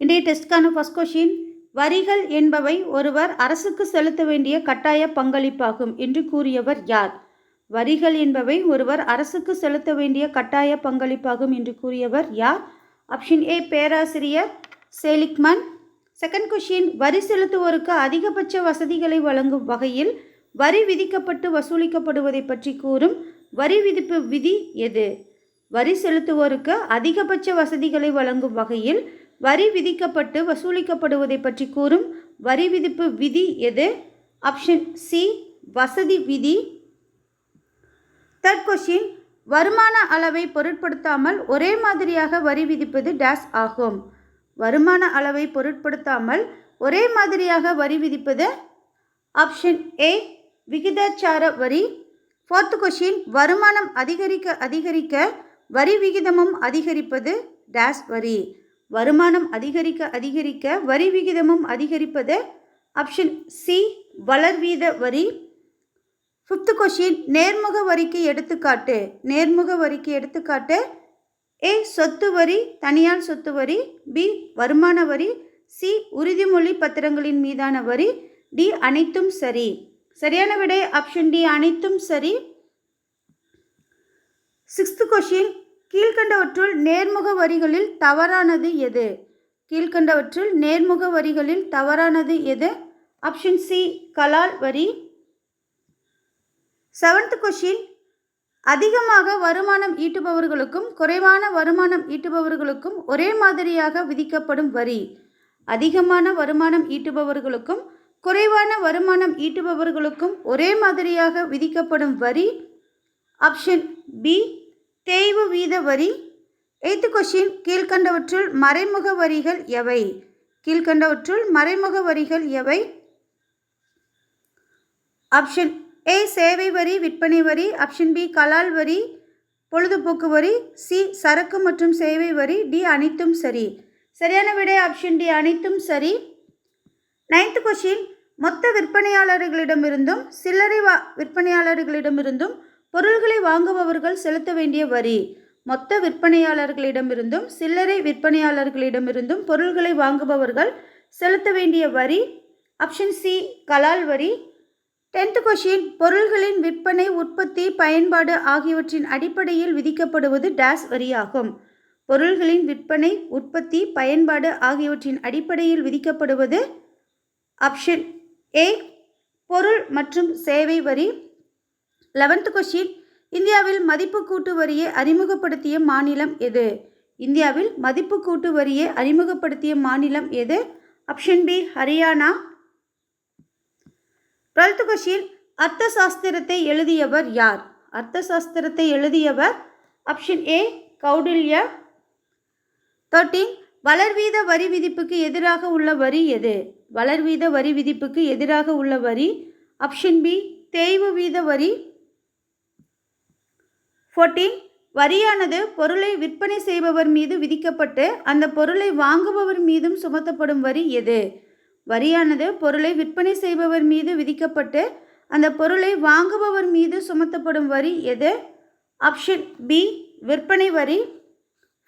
இன்றைய டெஸ்ட்கான first question வரிகள் என்பவை ஒருவர் அரசுக்கு செலுத்த வேண்டிய கட்டாய பங்களிப்பாகும் என்று கூறியவர் யார்? வரிகள் என்பவை ஒருவர் அரசுக்கு செலுத்த வேண்டிய கட்டாய பங்களிப்பாகும் என்று கூறியவர் யார்? ஆப்ஷன் ஏ பேராசிரியர் சேலிக்மன். செகண்ட் கொஷின் வரி செலுத்துவோருக்கு அதிகபட்ச வசதிகளை வழங்கும் வகையில் வரி விதிக்கப்பட்டு வசூலிக்கப்படுவதை பற்றி கூறும் வரி விதிப்பு விதி எது? வரி செலுத்துவோருக்கு அதிகபட்ச வசதிகளை வழங்கும் வகையில் வரி விதிக்கப்பட்டு வசூலிக்கப்படுவதை பற்றி கூறும் வரி விதிப்பு விதி எது? ஆப்ஷன் சி வசதி விதி. தேர்ட் கொஷின் வருமான அளவை பொருட்படுத்தாமல் ஒரே மாதிரியாக வரி விதிப்பது டேஸ் ஆகும். வருமான அளவை பொருட்படுத்தாமல் ஒரே மாதிரியாக வரி விதிப்பது? ஆப்ஷன் ஏ விகிதாச்சார வரி. ஃபோர்த்து கொஷின் வருமானம் அதிகரிக்க அதிகரிக்க வரி விகிதமும் அதிகரிப்பது டேஸ் வரி. வருமானம் அதிகரிக்க அதிகரிக்க வரி விகிதமும் அதிகரிப்பது ஆப்ஷன் சி வளர்வீத வரி. ஃபிஃப்த் கொஷின் நேர்முக வரிக்கு எடுத்துக்காட்டு. நேர்முக வரிக்கு எடுத்துக்காட்டு. ஏ சொத்து வரி தனியார் சொத்து வரி. பி வருமான வரி. சி உறுதிமொழி பத்திரங்களின் மீதான வரி. டி அனைத்தும் சரி. சரியான விடை ஆப்ஷன் டி அனைத்தும் சரி. சிக்ஸ்த் கொஷின் கீழ்கண்டவற்றுள் நேர்முக வரிகளில் தவறானது எது? கீழ்கண்டவற்றுள் நேர்முக வரிகளில் தவறானது எது? ஆப்ஷன் சி கலால் வரி. செவன்த் கொஷின் அதிகமாக வருமானம் ஈட்டுபவர்களுக்கும் குறைவான வருமானம் ஈட்டுபவர்களுக்கும் ஒரே மாதிரியாக விதிக்கப்படும் வரி. அதிகமான வருமானம் ஈட்டுபவர்களுக்கும் குறைவான வருமானம் ஈட்டுபவர்களுக்கும் ஒரே மாதிரியாக விதிக்கப்படும் வரி. ஆப்ஷன் பி தேய்வு வீத வரி. எய்த்து கொஷின் கீழ்கண்டவற்றுள் மறைமுக வரிகள் எவை? கீழ்கண்டவற்றுள் மறைமுக வரிகள் எவை? ஆப்ஷன் ஏ சேவை வரி விற்பனை வரி. ஆப்ஷன் பி கலால் வரி. பொழுதுபோக்கு வரி. சி சரக்கு மற்றும் சேவை வரி. டி அனைத்தும் சரி. சரியான விடை ஆப்ஷன் டி அனைத்தும் சரி. நைன்த் கொஷின் மொத்த விற்பனையாளர்களிடமிருந்தும் சில்லறை வா விற்பனையாளர்களிடமிருந்தும் பொருள்களை வாங்குபவர்கள் செலுத்த வேண்டிய வரி. மொத்த விற்பனையாளர்களிடமிருந்தும் சில்லறை விற்பனையாளர்களிடமிருந்தும் பொருள்களை வாங்குபவர்கள் செலுத்த வேண்டிய வரி. ஆப்ஷன் சி கலால் வரி. டென்த் கொஷின் பொருள்களின் விற்பனை உற்பத்தி பயன்பாடு ஆகியவற்றின் அடிப்படையில் விதிக்கப்படுவது டேஸ் வரியாகும். பொருள்களின் விற்பனை உற்பத்தி பயன்பாடு ஆகியவற்றின் அடிப்படையில் விதிக்கப்படுவது ஆப்ஷன் ஏ பொருள் மற்றும் சேவை வரி. லெவன்த் கொஷின் இந்தியாவில் மதிப்பு கூட்டு வரியை அறிமுகப்படுத்திய மாநிலம் எது? இந்தியாவில் மதிப்பு கூட்டு வரியை அறிமுகப்படுத்திய மாநிலம் எது? Option B Haryana. Twelfth question அர்த்த சாஸ்திரத்தை எழுதியவர் யார்? அர்த்த சாஸ்திரத்தை எழுதியவர் ஆப்ஷன் ஏ கௌடில்யா. தேர்ட்டீன். வளர்வீத வரி விதிப்புக்கு எதிராக உள்ள வரி எது? வளர்வீத வரி விதிப்புக்கு எதிராக உள்ள வரி ஆப்ஷன் பி தேய்வு வீத வரி. ஃபோர்டீன் வரியானது பொருளை விற்பனை செய்பவர் மீது விதிக்கப்பட்டு அந்த பொருளை வாங்குபவர் மீதும் சுமத்தப்படும் வரி எது? வரியானது பொருளை விற்பனை செய்பவர் மீது விதிக்கப்பட்டு அந்த பொருளை வாங்குபவர் மீது சுமத்தப்படும் வரி எது? ஆப்ஷன் பி விற்பனை வரி.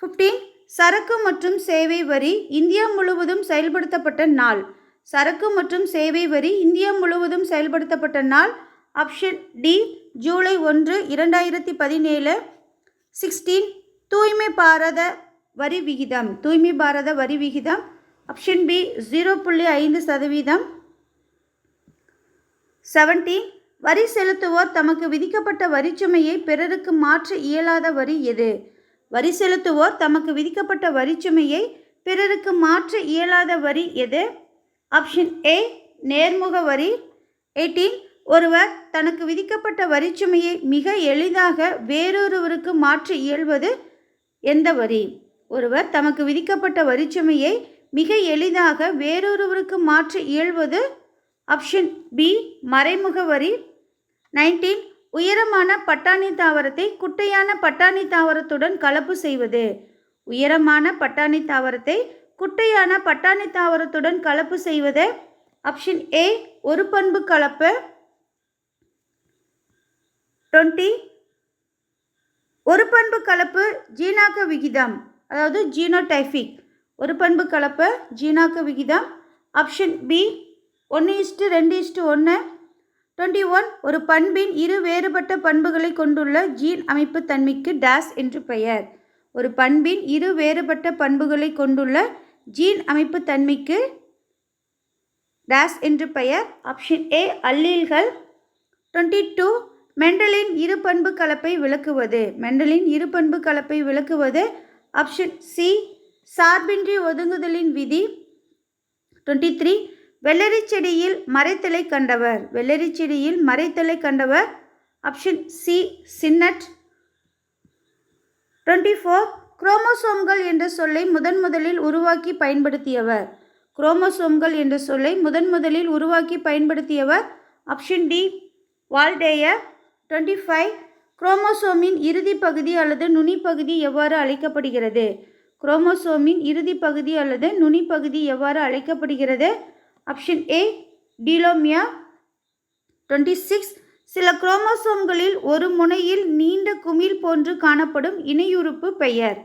ஃபிஃப்டீன் சரக்கு மற்றும் சேவை வரி இந்தியா முழுவதும் செயல்படுத்தப்பட்ட நாள். சரக்கு மற்றும் சேவை வரி இந்தியா முழுவதும் செயல்படுத்தப்பட்ட நாள். ஆப்ஷன் டி ஜூலை ஒன்று இரண்டாயிரத்தி பதினேழு சிக்ஸ்டீன் தூய்மை பாரத வரி விகிதம். தூய்மை பாரத வரி விகிதம். ஆப்ஷன் பி ஜீரோ புள்ளி ஐந்து சதவீதம். செவன்டீன் வரி செலுத்துவோர் தமக்கு விதிக்கப்பட்ட வரிச்சுமையை பிறருக்கு மாற்ற இயலாத வரி எது? வரி செலுத்துவோர் தமக்கு விதிக்கப்பட்ட வரிச்சுமையை பிறருக்கு மாற்ற இயலாத வரி எது? ஆப்ஷன் ஏ நேர்முக வரி. எயிட்டீன் ஒருவர் தனக்கு விதிக்கப்பட்ட வரிச்சுமையை மிக எளிதாக வேறொருவருக்கு மாற்ற இயல்வது எந்த வரி? ஒருவர் தமக்கு விதிக்கப்பட்ட வரிச்சுமையை மிக எளிதாக வேறொருவருக்கு மாற்ற இயல்வது ஆப்ஷன் பி மறைமுக வரி. நைன்டீன் உயரமான பட்டாணி தாவரத்தை குட்டையான பட்டாணி தாவரத்துடன் கலப்பு செய்வது. உயரமான பட்டாணி தாவரத்தை குட்டையான பட்டாணி தாவரத்துடன் கலப்பு செய்வது. ஆப்ஷன் ஏ ஒரு பண்பு கலப்பு. டுவெண்ட்டி. ஒரு பண்பு கலப்பு ஜீனாக்க விகிதம். அதாவது ஜீனோடைஃபிக் ஒரு பண்பு கலப்பு ஜீனாக்க விகிதம். ஆப்ஷன் பி ஒன்று இஸ்ட்டு ரெண்டு இஸ்ட்டு ஒன்று டுவெண்ட்டி ஒன் ஒரு பண்பின் இரு வேறுபட்ட பண்புகளை கொண்டுள்ள ஜீன் அமைப்பு தன்மைக்கு டேஸ் என்று பெயர். ஒரு பண்பின் இரு வேறுபட்ட பண்புகளை கொண்டுள்ள ஜீன் அமைப்பு தன்மைக்கு டேஸ் என்று பெயர். ஆப்ஷன் ஏ அல்லீல்கள் டுவெண்ட்டி டூ மெண்டலின் இரு பண்பு கலப்பை விளக்குவது. மெண்டலின் இரு பண்பு கலப்பை விளக்குவது. ஆப்ஷன் சி சார்பின்றி ஒதுங்குதலின் விதி. டுவெண்ட்டி த்ரீ வெள்ளரி செடியில் மறைத்தலை கண்டவர். வெள்ளரி செடியில் மறைத்தலை கண்டவர். ஆப்ஷன் சி சின்னட். டுவெண்ட்டி ஃபோர் குரோமோசோம்கள் என்ற சொல்லை முதன் முதலில் உருவாக்கி பயன்படுத்தியவர். குரோமோசோம்கள் என்ற சொல்லை முதன் முதலில் உருவாக்கி பயன்படுத்தியவர். Option D Waldeyer. Twenty five குரோமோசோமின் இறுதி பகுதி அல்லது நுனிப்பகுதி எவ்வாறு அழைக்கப்படுகிறது? குரோமோசோமின் இறுதி பகுதி அல்லது நுனிப்பகுதி எவ்வாறு அழைக்கப்படுகிறது? Option A telomere. Twenty six சில குரோமோசோம்களில் ஒரு முனையில் நீண்ட குமிழ் போன்று காணப்படும் இணையுறுப்பு பெயர்.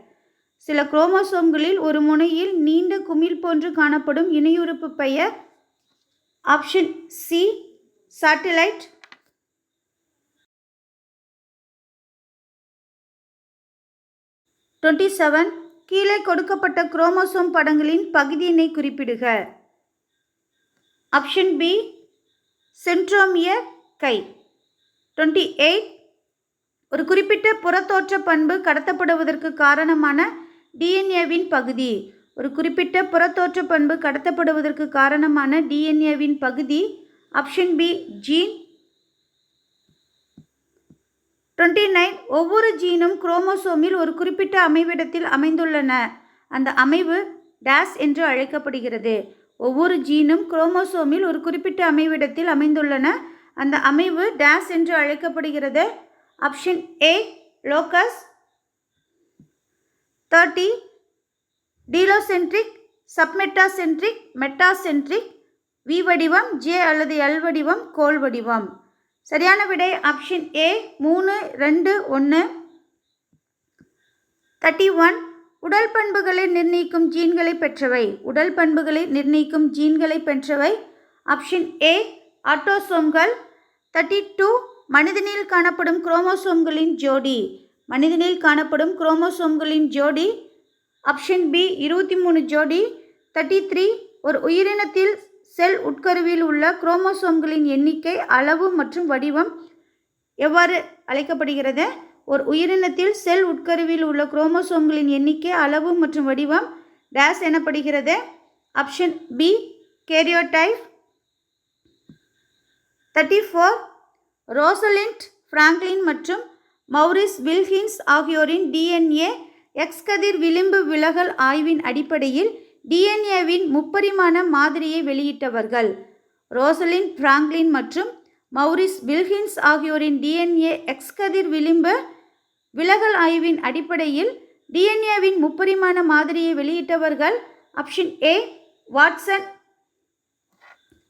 சில குரோமோசோம்களில் ஒரு முனையில் நீண்ட குமிழ் போன்று காணப்படும் இணையுறுப்பு பெயர். Option C satellite. Twenty seven கீழே கொடுக்கப்பட்ட குரோமோசோம் படங்களின் பகுதியினை குறிப்பிடுக. ஆப்ஷன் பி சென்ட்ரோமியர் கை. டுவெண்ட்டி எயிட் ஒரு குறிப்பிட்ட புறத்தோற்ற பண்பு கடத்தப்படுவதற்கு காரணமான டிஎன்ஏவின் பகுதி. ஒரு குறிப்பிட்ட புறத்தோற்ற பண்பு கடத்தப்படுவதற்கு காரணமான டிஎன்ஏவின் பகுதி. Option B gene. Twenty nine ஒவ்வொரு ஜீனும் குரோமோசோமில் ஒரு குறிப்பிட்ட அமைவிடத்தில் அமைந்துள்ளன. அந்த அமைவு டேஸ் என்று அழைக்கப்படுகிறது. ஒவ்வொரு ஜீனும் குரோமோசோமில் ஒரு குறிப்பிட்ட அமைவிடத்தில் அமைந்துள்ளன. அந்த அமைவு டேஸ் என்று அழைக்கப்படுகிறது. Option A locus. Thirty telocentric submetacentric metacentric V வடிவம் ஜே அல்லது எல் வடிவம் கோல் வடிவம். சரியான விடை ஆப்ஷன் ஏ மூணு ரெண்டு ஒன்று தேர்ட்டி ஒன் உடல் பண்புகளை நிர்ணயிக்கும் ஜீன்களை பெற்றவை. உடல் பண்புகளை நிர்ணயிக்கும் ஜீன்களை பெற்றவை. Option A autosomes thirty two மனிதனில் காணப்படும் குரோமோசோம்களின் ஜோடி. மனிதனில் காணப்படும் குரோமோசோம்களின் ஜோடி. ஆப்ஷன் பி இருபத்தி மூணு ஜோடி. தேர்ட்டி த்ரீ ஒரு உயிரினத்தில் செல் உட்கருவில் உள்ள குரோமோசோம்களின் எண்ணிக்கை அளவு மற்றும் வடிவம் எவ்வாறு அழைக்கப்படுகிறது? ஒரு உயிரினத்தில் செல் உட்கருவில் உள்ள குரோமோசோம்களின் எண்ணிக்கை அளவு மற்றும் வடிவம் டேஸ் எனப்படுகிறது. Option B karyotype thirty four Rosalind Franklin மற்றும் மௌரிஸ் வில்ஹின்ஸ் ஆகியோரின் டிஎன்ஏ எக்ஸ் கதிர் விளிம்பு விலகல் ஆய்வின் அடிப்படையில் டிஎன்ஏவின் முப்பரிமாண மாதிரியை வெளியிட்டவர்கள். ரோசலின் பிராங்க்லின் மற்றும் மௌரிஸ் வில்ஹின்ஸ் ஆகியோரின் டிஎன்ஏ எக்ஸ்கதிர் விளிம்பு விலகல் ஆய்வின் அடிப்படையில் டிஎன்ஏவின் முப்பரிமாண மாதிரியை வெளியிட்டவர்கள் ஆப்ஷன் ஏ வாட்சன்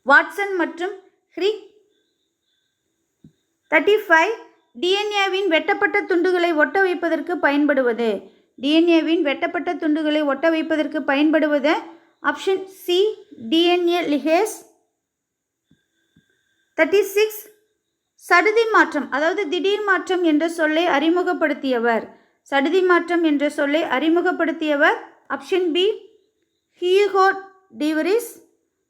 வாட்சன் மற்றும் ஹ்ரிக். தேர்ட்டி ஃபைவ் டிஎன்ஏவின் வெட்டப்பட்ட துண்டுகளை ஒட்ட வைப்பதற்கு பயன்படுவது. டிஎன்ஏவின் வெட்டப்பட்ட துண்டுகளை ஒட்ட வைப்பதற்கு பயன்படுவது option C DNA ligase. Thirty six சடுதி மாற்றம் அதாவது திடீர் மாற்றம் என்ற சொல்லை அறிமுகப்படுத்தியவர். சடுதி மாற்றம் என்ற சொல்லை அறிமுகப்படுத்தியவர் option B Hugo de Vries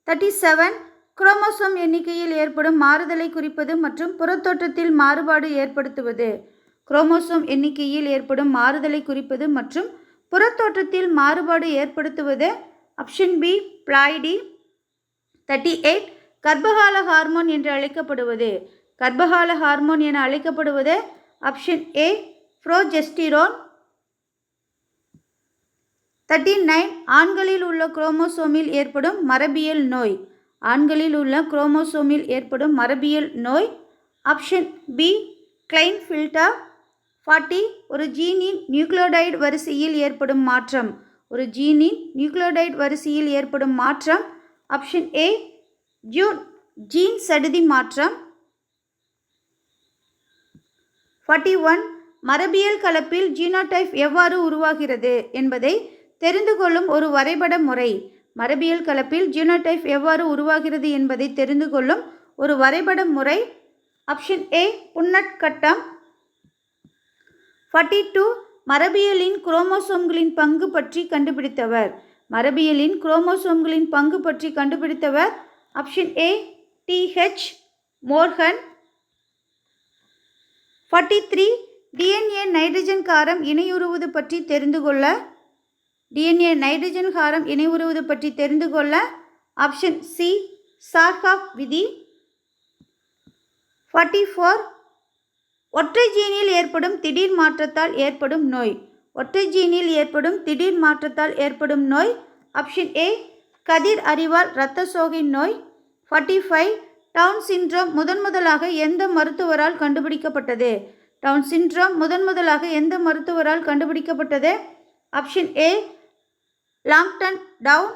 thirty seven chromosome எண்ணிக்கையில் ஏற்படும் மாறுதலை குறிப்பது மற்றும் புறத்தோற்றத்தில் மாறுபாடு ஏற்படுத்துவது. குரோமோசோம் எண்ணிக்கையில் ஏற்படும் மாறுதலை குறிப்பது மற்றும் புறத்தோற்றத்தில் மாறுபாடு ஏற்படுத்துவது option B ploidy. Thirty eight கர்ப்பகால hormone என்று அழைக்கப்படுவது. கர்ப்பகால ஹார்மோன் என அழைக்கப்படுவது option A progesterone. Thirty nine ஆண்களில் உள்ள குரோமோசோமில் ஏற்படும் மரபியல் நோய். ஆண்களில் உள்ள குரோமோசோமில் ஏற்படும் மரபியல் நோய். Option B Klinefelter forty ஒரு ஜீனின் நியூக்ளியோடைடு வரிசையில் ஏற்படும் மாற்றம். ஒரு ஜீனின் நியூக்ளியோடைடு வரிசையில் ஏற்படும் மாற்றம். ஆப்ஷன் ஏ ஜூன் ஜீன் சடுதி மாற்றம். ஃபார்ட்டி ஒன் மரபியல் கலப்பில் ஜீனோடைப் எவ்வாறு உருவாகிறது என்பதை தெரிந்து கொள்ளும் ஒரு வரைபட முறை. மரபியல் கலப்பில் ஜீனோடைப் எவ்வாறு உருவாகிறது என்பதை தெரிந்து கொள்ளும் ஒரு வரைபட முறை. ஆப்ஷன் ஏ புன்னட் கட்டம் ஃபார்ட்டி டூ மரபியலின் குரோமோசோம்களின் பங்கு பற்றி கண்டுபிடித்தவர். மரபியலின் குரோமோசோம்களின் பங்கு பற்றி கண்டுபிடித்தவர் option A DH Morgan. Forty three DNA nitrogen காரம் இணையுறுவது பற்றி தெரிந்து கொள்ள. டிஎன்ஏ நைட்ரஜன் காரம் இணைவுறுவது பற்றி தெரிந்து கொள்ள. ஆப்ஷன் சி சார்காப் விதி. ஃபார்ட்டி ஃபோர் ஒற்றை ஜீனில் ஏற்படும் திடீர் மாற்றத்தால் ஏற்படும் நோய். ஒற்றை ஜீனில் ஏற்படும் திடீர் மாற்றத்தால் ஏற்படும் நோய். ஆப்ஷன் ஏ கதிர் அறிவால் இரத்த சோகை நோய். ஃபார்ட்டி ஃபைவ் டவுன் சிண்ட்ரோம் முதன் முதலாக எந்த மருத்துவரால் கண்டுபிடிக்கப்பட்டது? டவுன் சிண்ட்ரோம் முதன் முதலாக எந்த மருத்துவரால் கண்டுபிடிக்கப்பட்டது? Option A Langdon down